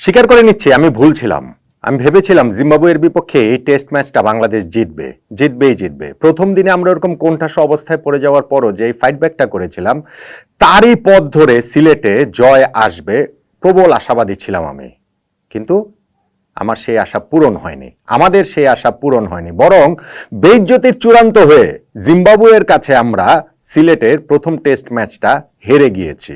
স্বীকার করে নিচ্ছি, আমি ভুল ছিলাম। আমি ভেবেছিলাম জিম্বাবুয়ের বিপক্ষে এই টেস্ট ম্যাচটা বাংলাদেশ জিতবে, জিতবেই জিতবে। প্রথম দিনে আমরা ওরকম কোণঠাসা অবস্থায় পড়ে যাওয়ার পরও যে ফাইট ব্যাকটা করেছিলাম, তারই পথ ধরে সিলেটে জয় আসবে, প্রবল আশাবাদী ছিলাম আমি। কিন্তু আমার সেই আশা পূরণ হয়নি, আমাদের সেই আশা পূরণ হয়নি। বরং বেইজ্জতির চূড়ান্ত হয়ে জিম্বাবুয়ের কাছে আমরা সিলেটের প্রথম টেস্ট ম্যাচটা হেরে গিয়েছি।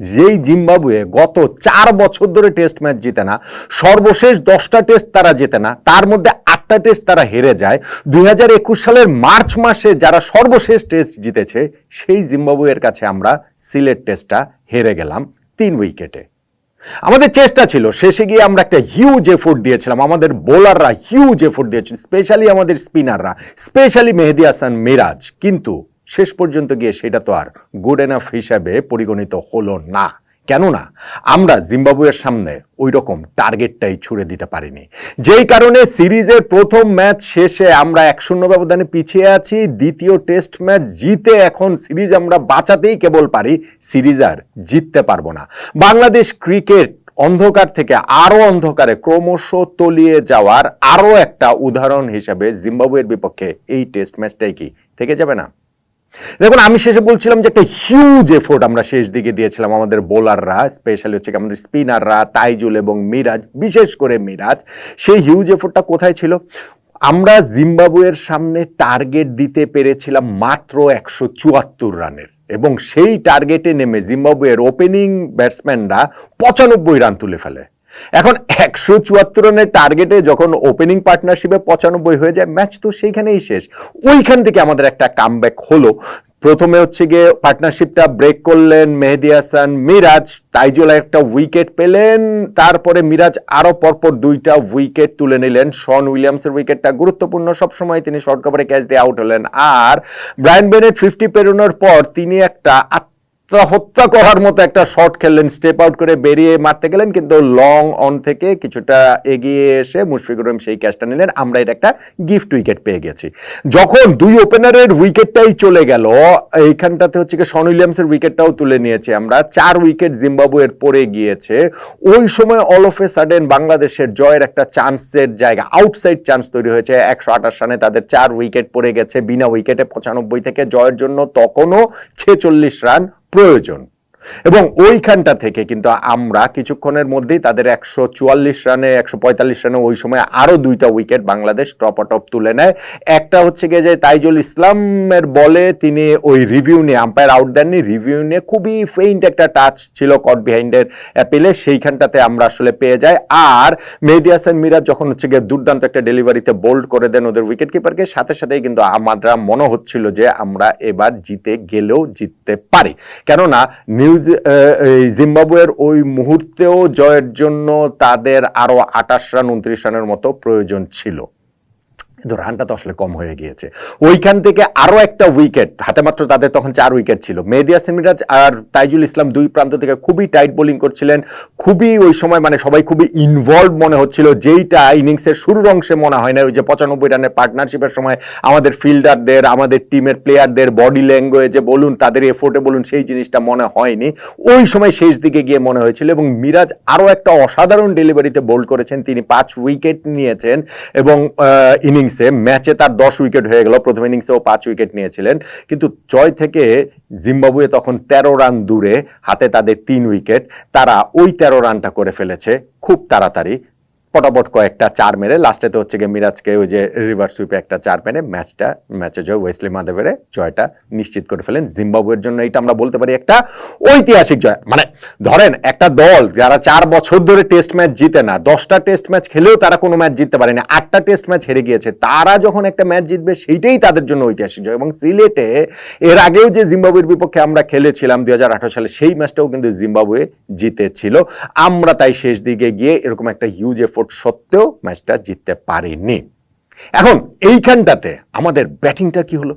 যেই জিম্বাবুয়ে গত চার বছর ধরে টেস্ট ম্যাচ জিতে না, সর্বশেষ দশটা টেস্ট তারা জেতে না, তার মধ্যে আটটা টেস্ট তারা হেরে যায়। দুই হাজার একুশ সালের মার্চ মাসে যারা সর্বশেষ টেস্ট জিতেছে, সেই জিম্বাবুয়ের কাছে আমরা সিলেট টেস্টটা হেরে গেলাম তিন উইকেটে। আমাদের চেষ্টা ছিল, শেষে গিয়ে আমরা একটা হিউজ এফোর্ট দিয়েছিলাম। আমাদের বোলাররা হিউজ এফোর্ট দিয়েছিল স্পেশালি আমাদের স্পিনাররা স্পেশালি মেহেদি হাসান মিরাজ। কিন্তু শেষ পর্যন্ত গিয়ে সেটা তো আর গুড এনাফ হিসাবে পরিগণিত হলো না। কেননা, আমরা জিম্বাবুয়ের সামনে ওই রকম টার্গেটটাই ছুড়ে দিতে পারিনি। যেই কারণে সিরিজের প্রথম ম্যাচ শেষে আমরা এক শূন্য ব্যবধানে পিছিয়ে আছি, দ্বিতীয় টেস্ট ম্যাচ জিতে এখন সিরিজ আমরা বাঁচাতেই কেবল পারি, সিরিজ আর জিততে পারব না। বাংলাদেশ ক্রিকেট অন্ধকার থেকে আরও অন্ধকারে ক্রমশ তলিয়ে যাওয়ার আরও একটা উদাহরণ হিসেবে জিম্বাবুয়ের বিপক্ষে এই টেস্ট ম্যাচটাই কি? থেকে যাবে না? দেখুন, আমি শেষে বলছিলাম যে একটা হিউজ এফোর্ট আমরা শেষ দিকে দিয়েছিলাম আমাদের বোলাররা স্পেশালি হচ্ছে আমাদের স্পিনাররা তাইজুল এবং মিরাজ, বিশেষ করে মিরাজ। সেই হিউজ এফোর্টটা কোথায় ছিল? আমরা জিম্বাবুয়ের সামনে টার্গেট দিতে পেরেছিলাম মাত্র একশো চুয়াত্তর রানের এবং সেই টার্গেটে নেমে জিম্বাবুয়ের ওপেনিং ব্যাটসম্যানরা পঁচানব্বই রান তুলে ফেলে। এখন একশো চুয়াত্তর রানের টার্গেটে যখন ওপেনিং পার্টনারশিপে পঁচানব্বই হয়ে যায় ম্যাচ তো সেইখানেই শেষ। ওইখান থেকে আমাদের একটা কামব্যাক হলো। প্রথমে হচ্ছে গিয়ে পার্টনারশিপটা ব্রেক করলেন মেহেদি হাসান, মিরাজ, তাইজুল একটা উইকেট পেলেন, তারপরে মিরাজ আরও পরপর দুইটা উইকেট তুলে নিলেন। শন উইলিয়ামসের উইকেটটা গুরুত্বপূর্ণ সবসময় তিনি শর্ট কভারে ক্যাচ দিয়ে আউট হলেন। আর ব্রায়ান বেনেট ফিফটি পেরোনোর পর তিনি একটা হত্যা করার মতো একটা শট খেললেন স্টেপ আউট করে বেরিয়ে মারতে গেলেন, কিন্তু লং অন থেকে কিছুটা এগিয়ে এসে মুশফিকুর রহিম সেই ক্যাচটা নিলেন। আমরা এটা একটা গিফট উইকেট পেয়ে গেছি। যখন দুই ওপেনারের উইকেটটাই চলে গেল, এইখানটাতে হচ্ছে কি শন উইলিয়ামসের উইকেটটাও তুলে নিয়েছি আমরা। চার উইকেট জিম্বাবুয়ের পড়ে গিয়েছে। ওই সময় অল অফ এ সাডেন বাংলাদেশের জয়ের একটা চান্সের জায়গা আউটসাইড চান্স তৈরি হয়েছে। একশো আঠাশ রানে তাদের চার উইকেট পড়ে গেছে। বিনা উইকেটে পঁচানব্বই থেকে জয়ের জন্য তখনও ছেচল্লিশ রান প্রয়োজন। এবং ওইখানটা থেকে কিন্তু আমরা কিছুক্ষণের মধ্যেই তাদের একশো চুয়াল্লিশ রানে, একশো পঁয়তাল্লিশ রানে ওই সময় আরও দুইটা উইকেট বাংলাদেশ টপ টপ তুলে নেয়। একটা হচ্ছে গিয়ে যে তাইজুল ইসলামের বলে তিনি ওই রিভিউ নিয়ে, আম্পায়ার আউট দেননি, রিভিউ নিয়ে খুবই ফেইন্ট একটা টাচ ছিল কট বিহাইন্ডের অ্যাপেলে সেইখানটাতে আমরা আসলে পেয়ে যাই। আর মেহেদি হাসান মিরাজ যখন হচ্ছে গিয়ে দুর্দান্ত একটা ডেলিভারিতে বোল্ড করে দেন ওদের উইকেট কিপারকে সাথে সাথেই কিন্তু আমরা মনে হচ্ছিল যে আমরা এবার জিতে গেলেও জিততে পারি। কেননা নিউজ জিম্বাবুয়ের ওই মুহূর্তেও জয়ের জন্য তাদের আরও আঠাশ রান উনত্রিশ রানের মতো প্রয়োজন ছিল। কিন্তু রানটা তো আসলে কম হয়ে গিয়েছে। ওইখান থেকে আরও একটা উইকেট হাতে মাত্র তাদের তখন চার উইকেট ছিল। মেহেদিয়া সেমিরাজ আর তাইজুল ইসলাম দুই প্রান্ত থেকে খুবই টাইট বোলিং করছিলেন। খুবই ওই সময় মানে সবাই খুবই ইনভলভ মনে হচ্ছিল, যেইটা ইনিংসের শুরুর অংশে মনে হয় না, ওই যে পঁচানব্বই রানের পার্টনারশিপের সময় আমাদের ফিল্ডারদের আমাদের টিমের প্লেয়ারদের বডি ল্যাঙ্গুয়েজে বলুন, তাদের এফোর্টে বলুন, সেই জিনিসটা মনে হয়নি। ওই সময় শেষ দিকে গিয়ে মনে হয়েছিল এবং মিরাজ আরও একটা অসাধারণ ডেলিভারিতে বোল্ড করেছেন। তিনি পাঁচ উইকেট নিয়েছেন এবং ইনিংস ইনিংসে ম্যাচে তার দশ উইকেট হয়ে গেল। প্রথম ইনিংসেও পাঁচ উইকেট নিয়েছিলেন। কিন্তু জয় থেকে জিম্বাবুয়ে তখন তেরো রান দূরে, হাতে তাদের তিন উইকেট তারা ওই তেরো রানটা করে ফেলেছে। খুব তাড়াতাড়ি। পটাপট কয়েকটা চার মেরে লাস্টে তো হচ্ছে গিয়ে মিরাজকে ওই যে রিভার সুইপে একটা চার মেরে, ম্যাচটা, ম্যাচে জয়, ওয়েসলি মাদেবেরে জয়টা নিশ্চিত করে ফেলেন জিম্বাবুয়ের জন্য। এটা আমরা বলতে পারি একটা ঐতিহাসিক জয়। মানে ধরেন একটা দল যারা চার বছর ধরে টেস্ট ম্যাচ জিতে না, দশটা টেস্ট ম্যাচ খেলেও তারা কোনো ম্যাচ জিততে পারেনি, আটটা টেস্ট ম্যাচ হেরে গিয়েছে, তারা যখন একটা ম্যাচ জিতবে, সেইটাই তাদের জন্য ঐতিহাসিক জয়। এবং সিলেটে এর আগেও যে জিম্বাবুয়ের বিপক্ষে আমরা খেলেছিলাম দুই হাজার আঠারো সালে, সেই ম্যাচটাও কিন্তু জিম্বাবুয়ে জিতেছিল। আমরা তাই শেষ দিকে গিয়ে এরকম একটা হিউজ এফোর্ট সত্ত্বেও ম্যাচটা জিততে পারিনি। এখন, এইখানটাতে আমাদের ব্যাটিংটা কি হলো?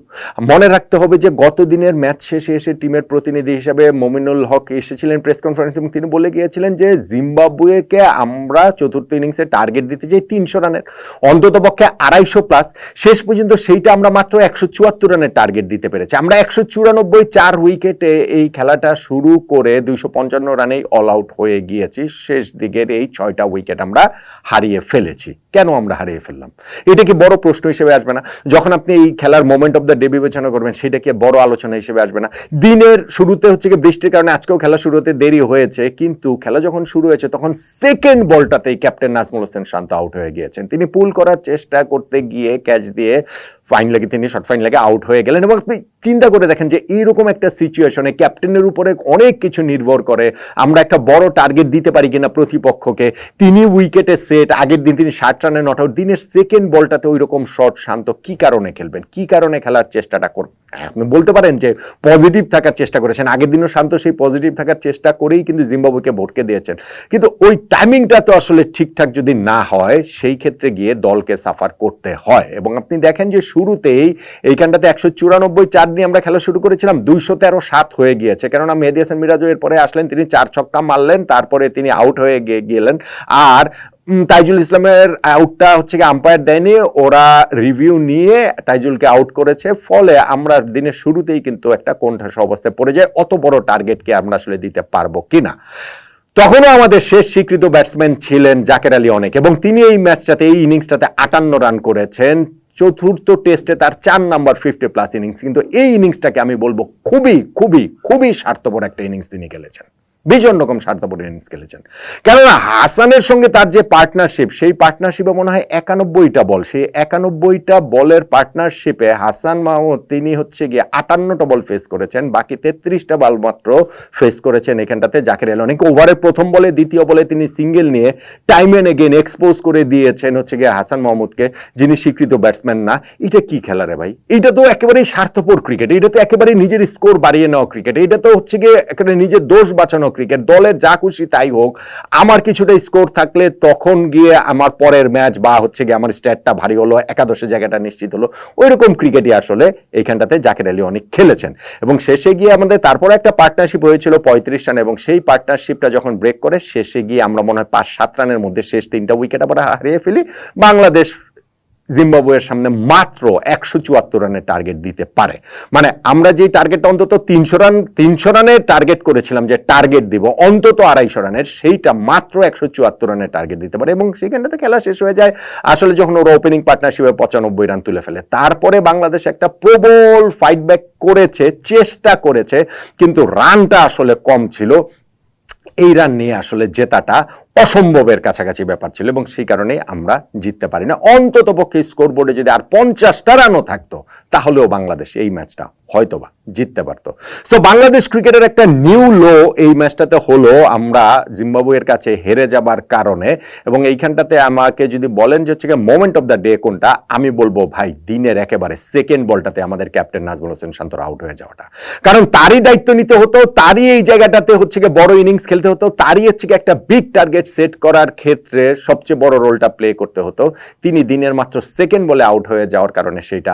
মনে রাখতে হবে যে গত দিনের ম্যাচ শেষে এসে টিমের প্রতিনিধি হিসাবে মমিনুল হক এসেছিলেন প্রেস কনফারেন্স এবং তিনি বলে গিয়েছিলেন যে জিম্বাবুয়েকে আমরা চতুর্থ ইনিংসে টার্গেট দিতে চাই তিনশো রানের, অন্তত পক্ষে আড়াইশো প্লাস। শেষ পর্যন্ত সেইটা আমরা মাত্র একশো চুয়াত্তর রানের টার্গেট দিতে পেরেছি। আমরা একশো চুরানব্বই চার উইকেটে এই খেলাটা শুরু করে দুইশো পঞ্চান্ন রানেই অল আউট হয়ে গিয়েছি। শেষ দিকের এই ছয়টা উইকেট আমরা হারিয়ে ফেলেছি। কেন আমরা হারিয়ে ফেললাম? এটা কি বড় প্রশ্ন হিসেবে আসবে না। যখন আপনি এই খেলার মোমেন্ট অফ দ্য ডে বিবেচনা করবেন, সেটাকে বড় আলোচনা হিসেবে আসবে না। দিনের শুরুতে হচ্ছে কি বৃষ্টির কারণে আজকেও খেলা শুরু হতে দেরি হয়েছে, কিন্তু খেলা যখন শুরু হয়েছে, তখন সেকেন্ড বলটাতেই ক্যাপ্টেন নাজমুল হোসেন শান্ত আউট হয়ে গিয়েছেন। তিনি পুল করার চেষ্টা করতে গিয়ে ক্যাচ দিয়ে ফাইন লাগে, তিনি শর্ট ফাইন লাগে আউট হয়ে গেলেন এবং আপনি চিন্তা করে দেখেন যে এইরকম একটা সিচুয়েশনে ক্যাপ্টেনের উপরে অনেক কিছু নির্ভর করে, আমরা একটা বড় টার্গেট দিতে পারি কিনা প্রতিপক্ষকে। তিনি উইকেটে সেট আগের দিন তিনি ষাট রানে নট আউট দিনের সেকেন্ড বলটাতে ওই রকম শর্ট শান্ত। কি কারণে খেলবেন? কি কারণে খেলার চেষ্টাটা করবেন? আপনি বলতে পারেন যে পজিটিভ থাকার চেষ্টা করেছেন। আগের দিনও শান্ত, সেই পজিটিভ থাকার চেষ্টা করেই কিন্তু জিম্বাবুকে ভোটকে দিয়েছেন। কিন্তু ওই টাইমিংটা তো আসলে ঠিকঠাক যদি না হয়, সেই ক্ষেত্রে গিয়ে দলকে সাফার করতে হয়। এবং আপনি দেখেন যে শুরুতেই এইখানটাতে একশো চুরানব্বই চার দিয়ে আমরা খেলা শুরু করেছিলাম, দুইশো তেরো সাত হয়ে গিয়েছে। কেননা মেহেদি হাসান মিরাজও এরপরে আসলেন, তিনি চার ছক্কা মারলেন, তারপরে তিনি আউট হয়ে গেলেন। আর তাইজুল ইসলামের আউটটা হচ্ছে কি আম্পায়ার দেয়নি, ওরা রিভিউ নিয়ে তাইজুলকে আউট করেছে, ফলে আমরা দিনের শুরুতেই কিন্তু একটা কোণঠাসা অবস্থায় পড়ে যায় অত বড় টার্গেটকে আমরা আসলে দিতে পারব কিনা। তখনও আমাদের শেষ স্বীকৃত ব্যাটসম্যান ছিলেন জাকের আলী অনেক, এবং তিনি এই ম্যাচটাতে, এই ইনিংসটাতে আটান্ন রান করেছেন। চতুর্থ টেস্টে তার চার নাম্বার ফিফটি প্লাস ইনিংস কিন্তু এই ইনিংসটাকে আমি বলব খুবই খুবই খুবই স্বার্থপর একটা ইনিংস তিনি খেলেছেন ভীষণ রকম স্বার্থপর ইনিংস খেলেছেন কেননা হাসানের সঙ্গে তার যে পার্টনারশিপ সেই পার্টনারশিপে মনে হয় একানব্বইটা বল। সেই একানব্বইটা বলের পার্টনারশিপে হাসান মাহমুদ, তিনি হচ্ছে গিয়ে আটান্নটা বল ফেস করেছেন, বাকি তেত্রিশটা বল মাত্র ফেস করেছেন এখানটাতে। জাকের অনেক ওভারের প্রথম বলে, দ্বিতীয় বলে তিনি সিঙ্গেল নিয়ে টাইম এন্ড এগেন এক্সপোজ করে দিয়েছেন হচ্ছে গিয়ে হাসান মাহমুদকে, যিনি স্বীকৃত ব্যাটসম্যান না। এটা কি খেলা রে ভাই? এটা তো একেবারেই স্বার্থপর ক্রিকেট এটা তো একেবারে নিজের স্কোর বাড়িয়ে নেওয়া ক্রিকেট এটা তো হচ্ছে গিয়ে একেবারে নিজের দোষ বাঁচানো ক্রিকেট দলের যা খুশি তাই হোক, আমার কিছুটা স্কোর থাকলে তখন গিয়ে আমার পরের ম্যাচ বা হচ্ছে গিয়ে আমার স্ট্যাটটা ভারী হলো, একাদশে জায়গাটা নিশ্চিত হলো ওই রকম ক্রিকেটই আসলে এইখানটাতে জাকের আলী অনেক খেলেছেন। এবং শেষে গিয়ে আমাদের তারপরে একটা পার্টনারশিপ হয়েছিল পঁয়ত্রিশ রান, এবং সেই পার্টনারশিপটা যখন ব্রেক করে, শেষে গিয়ে আমরা মনে হয় পাঁচ সাত রানের মধ্যে শেষ তিনটা উইকেট আবার হারিয়ে ফেলি। বাংলাদেশ জিম্বাবুয়ের সামনে মাত্র একশো চুয়াত্তর রানের টার্গেট দিতে পারে। মানে আমরা যে টার্গেটটা অন্তত তিনশো রান, তিনশো রানের টার্গেট করেছিলাম যে টার্গেট দিব, অন্তত আড়াইশো রানের, সেইটা মাত্র একশো চুয়াত্তর রানের টার্গেট দিতে পারে এবং সেখানটাতে খেলা শেষ হয়ে যায়। আসলে যখন ওরা ওপেনিং পার্টনারশিপে পঁচানব্বই রান তুলে ফেলে, তারপরে বাংলাদেশ একটা প্রবল ফাইট ব্যাক করেছে, চেষ্টা করেছে, কিন্তু রানটা আসলে কম ছিল। এই রান নিয়ে আসলে জেতাটা অসম্ভবের কাছাকাছি ব্যাপার ছিল এবং সেই কারণে আমরা জিততে পারি না। অন্তত পক্ষে স্কোর বোর্ডে যদি আর পঞ্চাশটা রানও থাকতো তাহলেও বাংলাদেশ এই ম্যাচটা হয়তোবা জিততে পারতো। সো বাংলাদেশ ক্রিকেটের একটা নিউ লো এই ম্যাচটাতে হলো আমরা জিম্বাবুয়ের কাছে হেরে যাবার কারণে এবং এইখানটাতে আমাকে যদি বলেন যে হচ্ছে মোমেন্ট অফ দ্য ডে কোনটা, আমি বলব ভাই দিনের একেবারে সেকেন্ড বলটাতে আমাদের ক্যাপ্টেন নাজমুল হোসেন শান্তর আউট হয়ে যাওয়াটা। কারণ তারই দায়িত্ব নিতে হতো, তারই এই জায়গাটাতে হচ্ছে গিয়ে বড় ইনিংস খেলতে হতো, তারই হচ্ছে গিয়ে একটা বিগ টার্গেট সেট করার ক্ষেত্রে সবচেয়ে বড় রোলটা প্লে করতে হতো। তিনি দিনের মাত্র সেকেন্ড বলে আউট হয়ে যাওয়ার কারণে সেইটা